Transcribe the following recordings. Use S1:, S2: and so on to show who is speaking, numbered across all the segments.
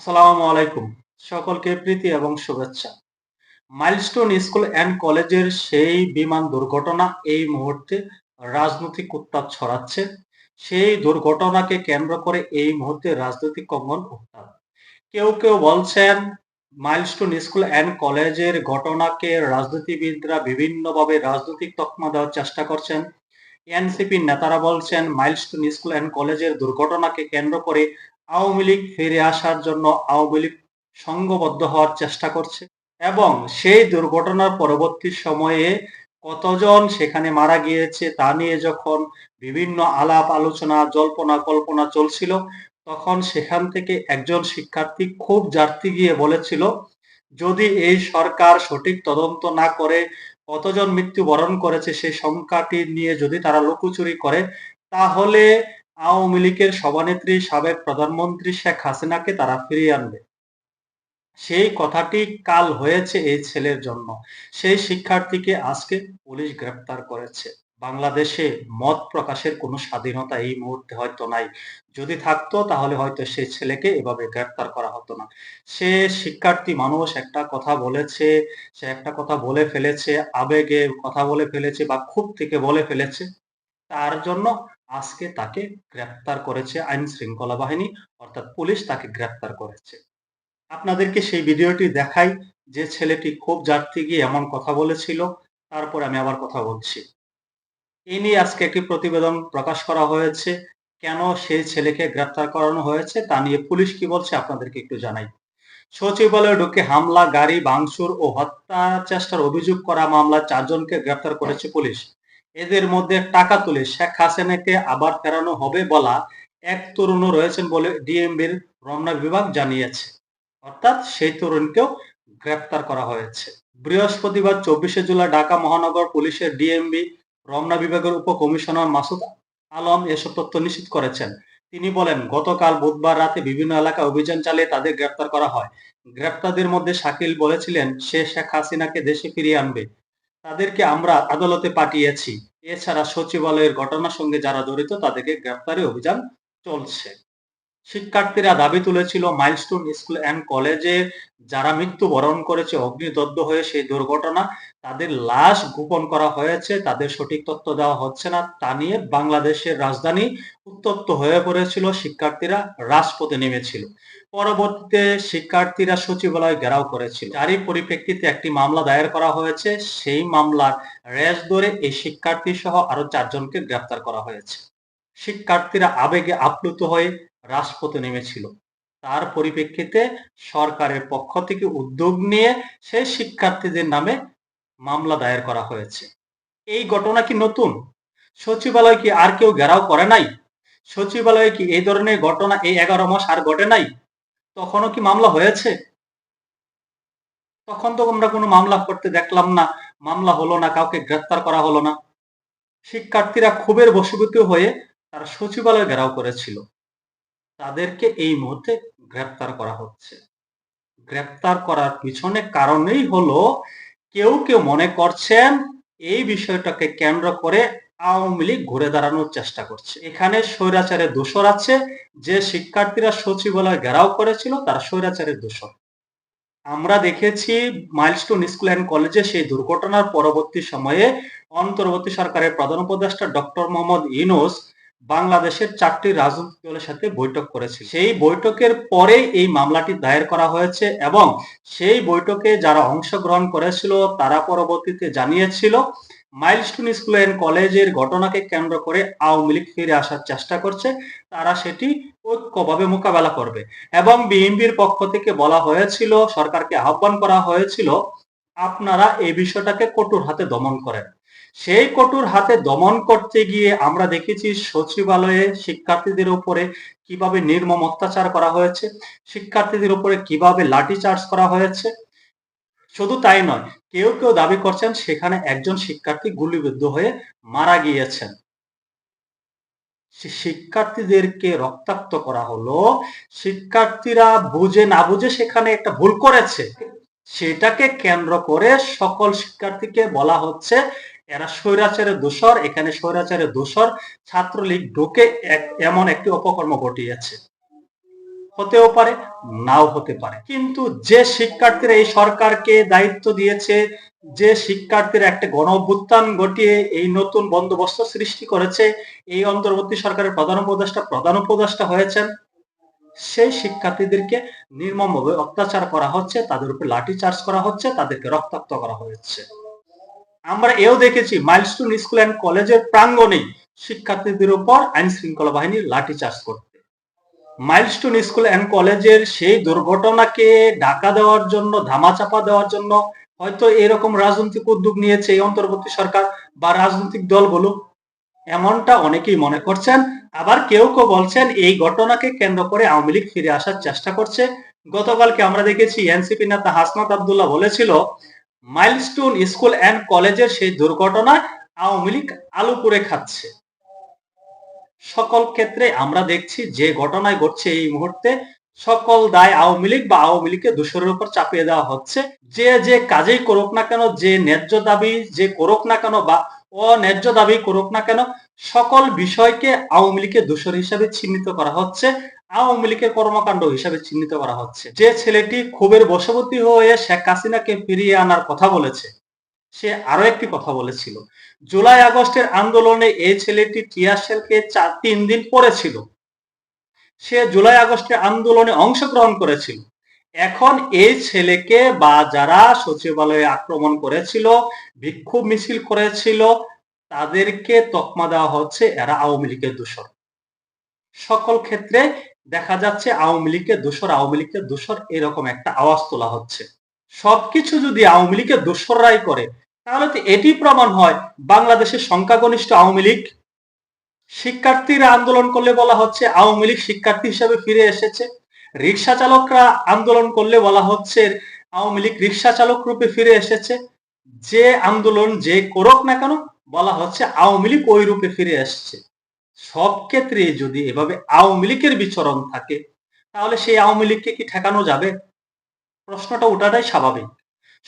S1: আসসালামু আলাইকুম। সকলকে প্রীতি এবং শুভেচ্ছা। মাইলস্টোন স্কুল অ্যান্ড কলেজের সেই বিমান দুর্ঘটনা এই মুহূর্তে রাজনৈতিক উত্তাপ ছড়াচ্ছে। সেই দুর্ঘটনাকে কেন্দ্র করে এই মুহূর্তে রাজনৈতিক কঙ্গন উত্তাপ। কেউ কেউ বলছেন, মাইলস্টোন স্কুল অ্যান্ড কলেজের ঘটনাকে রাজনীতিবিদরা বিভিন্নভাবে রাজনৈতিক তকমা দেওয়ার চেষ্টা করছেন। এনসিপির নেতারা বলছেন, মাইলস্টোন স্কুল অ্যান্ড কলেজের দুর্ঘটনাকে কেন্দ্র করে আওয়ামী লীগ ফিরে আসার জন্য আওয়ামী লীগ সংঘবদ্ধ হওয়ার চেষ্টা করছে এবং সেই দুর্ঘটনার পরবর্তী সময়ে কতজন সেখানে মারা গিয়েছে তা নিয়ে যখন বিভিন্ন আলাপ আলোচনা, জল্পনা কল্পনা চলছিল, তখন সেখান থেকে একজন শিক্ষার্থী খুব জার্তি গিয়ে বলেছিল, যদি এই সরকার সঠিক তদন্ত না করে কতজন মৃত্যুবরণ করেছে সেই সংখ্যাটি নিয়ে যদি তারা লুকোচুরি করে, তাহলে আওয়ামী লীগের সভানেত্রী, সাবেক প্রধানমন্ত্রী শেখ হাসিনাকে তারা ফিরিয়ে আনবে। সেই কথাটি কাল হয়েছে এই ছেলের জন্য। সেই শিক্ষার্থীকে আজকে পুলিশ গ্রেপ্তার করেছে। বাংলাদেশে মত প্রকাশের কোনো স্বাধীনতা এই মুহূর্তে হয়তো নাই। যদি থাকতো, তাহলে হয়তো সেই ছেলেকে এভাবে গ্রেপ্তার করা হতো না। সে শিক্ষার্থী মানুষ একটা কথা বলেছে, সে একটা কথা বলে ফেলেছে, আবেগে কথা বলে ফেলেছে বা খুব থেকে বলে ফেলেছে। তার জন্য আজকে তাকে গ্রেপ্তার করেছে আইন শৃঙ্খলা বাহিনী, অর্থাৎ পুলিশ তাকে গ্রেপ্তার করেছে। আপনাদেরকে সেই ভিডিওটি দেখাই, যে ছেলেটি খুব যাত্রী গিয়ে এমন কথা বলেছিল, তারপর আমি আবার কথা বলছি। এই নিয়ে আজকে একটি প্রতিবেদন প্রকাশ করা হয়েছে, কেন সেই ছেলেকে গ্রেপ্তার করানো হয়েছে, তা নিয়ে পুলিশ কি বলছে আপনাদেরকে একটু জানাই। সচিবালয়ে ঢুকে হামলা, গাড়ি ভাঙচুর ও হত্যা চেষ্টার অভিযোগ করা মামলা চারজনকে গ্রেপ্তার করেছে পুলিশ। এদের মধ্যে টাকা তুলে শেখ হাসিনাকে আবার ফেরানো হবে বলা এক তরুণও রয়েছেন বলে ডিএমবির রমনা বিভাগ জানিয়েছে। অর্থাৎ সেই তরুণকেও গ্রেপ্তার করা হয়েছে। বৃহস্পতিবার চব্বিশে জুলাই ঢাকা মহানগর পুলিশের ডিএমবি রমনা বিভাগের উপকমিশনার মাসুদ আলম এসব তথ্য নিশ্চিত করেছেন। তিনি বলেন, গতকাল বুধবার রাতে বিভিন্ন এলাকায় অভিযান চালিয়ে তাদের গ্রেপ্তার করা হয়। গ্রেপ্তারদের মধ্যে শাকিল বলেছিলেন, সে শেখ হাসিনাকে দেশে ফিরিয়ে আনবে। তাদেরকে আমরা আদালতে পাঠিয়েছি। এছাড়া সচিবালয়ের ঘটনার সঙ্গে যারা জড়িত তাদেরকে গ্রেপ্তারি অভিযান চলছে। শিক্ষার্থীরা দাবি তুলেছিল মাইলস্টোন স্কুল অ্যান্ড কলেজে যারা মৃত্যুবরণ করেছে, অগ্নিদগ্ধ হয়ে সেই দুর্ঘটনা, তাদের লাশ গোপন করা হয়েছে, তাদের সঠিক তথ্য দেওয়া হচ্ছে না, তা নিয়ে বাংলাদেশের রাজধানী উত্তপ্ত হয়ে পড়েছিল, শিক্ষার্থীরা রাজপথে নেমেছিল। পরবর্তীতে শিক্ষার্থীরা সচিবালয় ঘেরাও করেছিল। তারই পরিপ্রেক্ষিতে একটি মামলা দায়ের করা হয়েছে, সেই মামলার রেশ ধরে এই শিক্ষার্থী সহ আরও চারজনকে গ্রেপ্তার করা হয়েছে। শিক্ষার্থীরা আবেগে আপ্লুত হয়ে রাজপথে নেমেছিল। তার পরিপ্রেক্ষিতে সরকারের পক্ষ থেকে উদ্যোগ নিয়ে সেই শিক্ষার্থীদের নামে মামলা দায়ের করা হয়েছে। এই ঘটনা কি নতুন? সচিবালয় কি আর কেউ ঘেরাও করে নাই? সচিবালয়ে কি এই ধরনের ঘটনা এই এগারো মাস আর ঘটে নাই? তখনও কি মামলা হয়েছে? তখন তো আমরা কোনো মামলা করতে দেখলাম না, মামলা হলো না, কাউকে গ্রেফতার করা হলো না। শিক্ষার্থীরা ক্ষোভের বশীভূত হয়ে তারা সচিবালয় ঘেরাও করেছিল। তাদেরকে এই মুহূর্তে গ্রেপ্তার করা হচ্ছে। গ্রেপ্তার করার পিছনে কারণেই হলো, কেউ কেউ মনে করছেন এই বিষয়টাকে কেন্দ্র করে আওয়ামী লীগ ঘুরে দাঁড়ানোর চেষ্টা করছে। এখানে স্বৈরাচারের দোষর আছে, যে শিক্ষার্থীরা সচিবালয় ঘেরাও করেছিল তারা স্বৈরাচারের দোষর। আমরা দেখেছি মাইলস্টোন স্কুল অ্যান্ড কলেজে সেই দুর্ঘটনার পরবর্তী সময়ে অন্তর্বর্তী সরকারের প্রধান উপদেষ্টা ডক্টর মোহাম্মদ ইনোস বাংলাদেশের চারটি রাজনৈতিক দলের সাথে বৈঠক করেছে সেই বৈঠকের পরে এই মামলাটি দায়ের করা হয়েছে এবং সেই বৈঠকে যারা অংশগ্রহণ করেছিল, তারা পরবর্তীতে জানিয়েছিল, মাইলস্টোন স্কুল অ্যান্ড কলেজের ঘটনাকে কেন্দ্র করে আওয়ামী লীগ ফিরে আসার চেষ্টা করছে। তারা সেটি ঐক্যভাবে মোকাবেলা করবে। এবং বিএনপির পক্ষ থেকে বলা হয়েছিল, সরকারকে আহ্বান করা হয়েছিল আপনারা এই বিষয়টাকে কঠোর হাতে দমন করেন। সেই কঠোর হাতে দমন করতে গিয়ে আমরা দেখেছি সচিবালয়ে শিক্ষার্থীদের উপরে কীভাবে নির্মম অত্যাচার করা হয়েছে, শিক্ষার্থীদের উপরে কীভাবে লাঠি চার্জ করা হয়েছে। শুধু তাই নয়, কেউ কেউ দাবি করছেন সেখানে একজন শিক্ষার্থী গুলিবিদ্ধ হয়ে মারা গিয়েছেন। শিক্ষার্থীদেরকে রক্তাক্ত করা হলো, শিক্ষার্থীরা বুঝে না বুঝে সেখানে একটা ভুল করেছে। সেটাকে কেন্দ্র করে সকল শিক্ষার্থীকে বলা হচ্ছে, এরা স্বৈরাচারের দোষর, এখানে স্বৈরাচারের দোষর, ছাত্রলীগ ঢুকে এমন একটি অপকর্ম ঘটিয়েছে। হতেও পারে, নাও হতে পারে। কিন্তু যে শিক্ষার্থীরা এই সরকারকে দায়িত্ব দিয়েছে, যে শিক্ষার্থীরা একটা গণ অভ্যুত্থান ঘটিয়ে এই নতুন বন্দোবস্ত সৃষ্টি করেছে, এই অন্তর্বর্তী সরকারের প্রধান উপদেষ্টা প্রধান উপদেষ্টা হয়েছেন। সেই শিক্ষার্থীদেরকে নির্মমভাবে অত্যাচার করা হচ্ছে, তাদের উপর লাঠি চার্জ করা হচ্ছে, তাদেরকে রক্তাক্ত করা হয়েছে। আমরা এও দেখেছি, মাইলস্টোন স্কুল অ্যান্ড কলেজের প্রাঙ্গণেই শিক্ষার্থীদের উপর আইন শৃঙ্খলা বাহিনী লাঠি চার্জ করতে মাইলস্টোন স্কুল অ্যান্ড কলেজের সেই দুর্ঘটনাকে ঢাকা দেওয়ার জন্য, ধামাচাপা দেওয়ার জন্য হয়তো এরকম রাজনৈতিক উদ্যোগ নিয়েছে এই অন্তর্বর্তী সরকার বা রাজনৈতিক দলগুলো। এমনটা অনেকেই মনে করছেন আবার কেউ কেউ বলছেন, এই ঘটনাকে কেন্দ্র করে আওয়ামী লীগ ফিরে আসার চেষ্টা করছে। গতকালকে আমরা দেখেছি এনসিপি নেতা হাসনাত আবদুল্লাহ বলেছিল, মাইলস্টোন স্কুল অ্যান্ড কলেজের সেই দুর্ঘটনায় আওয়ামী লীগ আলু করে খাচ্ছে। সকল ক্ষেত্রে আমরা দেখছি যে ঘটনায় ঘটছে এই মুহূর্তে সকল দায় আওয়ামী লীগ বা আওয়ামী লীগকে দোষরের উপর চাপিয়ে দেওয়া হচ্ছে। যে যে কাজেই করুক না কেন, যে ন্যায্য দাবি যে করুক না কেন বা অন্যায্য দাবি করুক না কেন সকল বিষয়কে আওয়ামী লীগের দোষর হিসাবে চিহ্নিত করা হচ্ছে, আওয়ামী লীগের কর্মকাণ্ড হিসাবে চিহ্নিত করা হচ্ছে। যে ছেলেটি ক্ষোভের বশবর্তী হয়ে শেখ হাসিনাকে ফিরিয়ে আনার কথা বলেছে, সে আরও একটি কথা বলেছিল। জুলাই আগস্টের আন্দোলনে এই ছেলেটি টিয়ারশেলকে চার, তিন দিন পরেছিল সে জুলাই আগস্টের আন্দোলনে অংশগ্রহণ করেছিল। এখন এই ছেলেকে বা যারা সচিবালয়ে আক্রমণ করেছিল, বিক্ষোভ মিছিল করেছিল তাদেরকে তকমা দেওয়া হচ্ছে এরা আওয়ামী লীগের দোষর। সকল ক্ষেত্রে দেখা যাচ্ছে আওয়ামী লীগের দোষর, আওয়ামী লীগের দোষর এরকম একটা আওয়াজ তোলা হচ্ছে। সবকিছু যদি আওয়ামী লীগের দোসররাই করে, তাহলে তো এটি প্রমাণ হয় বাংলাদেশের সংখ্যাগরিষ্ঠ আওয়ামী লীগ। শিক্ষার্থীরা আন্দোলন করলে বলা হচ্ছে আওয়ামী লীগ শিক্ষার্থী হিসেবে ফিরে এসেছে। রিক্সা চালকরা আন্দোলন করলে বলা হচ্ছে আওয়ামী লীগ রিক্সা চালক রূপে ফিরে এসেছে। যে আন্দোলন যে করুক না কেন বলা হচ্ছে আওয়ামী লীগ ওই রূপে ফিরে আসছে। সব ক্ষেত্রে যদি এভাবে আওয়ামী লীগের বিচরণ থাকে, তাহলে সেই আওয়ামী লীগকে কি ঠেকানো যাবে? প্রশ্নটা ওটাটাই স্বাভাবিক।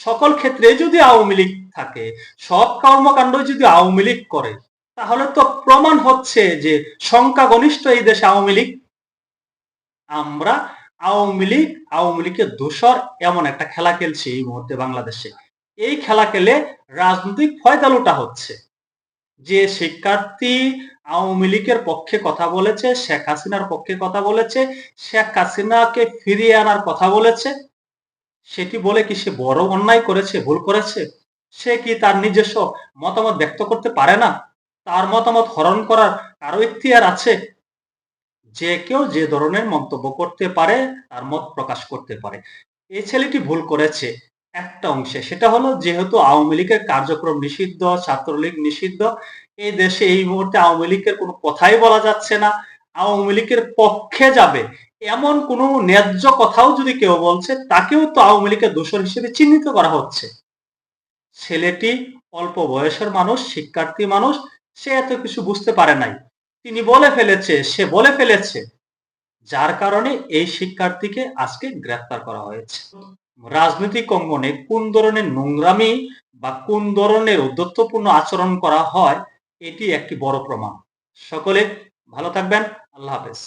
S1: সকল ক্ষেত্রে যদি আওয়ামী লীগ থাকে, সব কর্মকাণ্ড যদি আওয়ামী লীগ করে, তাহলে তো প্রমাণ হচ্ছে যে সংখ্যাগরিষ্ঠ এই দেশে আওয়ামী লীগ। আমরা আওয়ামী লীগ, আওয়ামী লীগের দোষর এমন একটা খেলা খেলছে এই মুহূর্তে বাংলাদেশে। এই খেলা খেলে রাজনৈতিক ফয়দালুটা হচ্ছে। যে শিক্ষার্থী আওয়ামী লীগের পক্ষে কথা বলেছে, শেখ হাসিনার পক্ষে কথা বলেছে, শেখ হাসিনাকে ফিরিয়ে আনার কথা বলেছে, সেটি বলে কি সে বড় অন্যায় করেছে, ভুল করেছে? সে কি তার নিজস্ব মতামত ব্যক্ত করতে পারে না? তার মতামত হরণ করার কারও ইতিহার আছে? যে কেউ যে ধরনের মন্তব্য করতে পারে, তার মত প্রকাশ করতে পারে। এই ছেলেটি ভুল করেছে। একটা অংশে, সেটা হলো যেহেতু আওয়ামী লীগের কার্যক্রম নিষিদ্ধ, ছাত্রলীগ নিষিদ্ধ, এই দেশে এই মুহূর্তে আওয়ামী লীগের কোনো কথাই বলা যাচ্ছে না। আওয়ামী লীগের পক্ষে যাবে এমন কোনো ন্যায্য কথাও যদি কেউ বলছে, তাকেও তো আওয়ামী লীগের দোষর হিসেবে চিহ্নিত করা হচ্ছে। ছেলেটি অল্প বয়সের মানুষ, শিক্ষার্থী মানুষ, সে এত কিছু বুঝতে পারে নাই। তিনি বলে ফেলেছে, সে বলে ফেলেছে, যার কারণে এই শিক্ষার্থীকে আজকে গ্রেফতার করা হয়েছে। রাজনৈতিক অঙ্গনে কোন ধরনের নোংরামি বা কোন ধরনের উদ্যত্তপূর্ণ আচরণ করা হয়, এটি একটি বড় প্রমাণ। সকলে ভালো থাকবেন, আল্লাহ হাফেজ।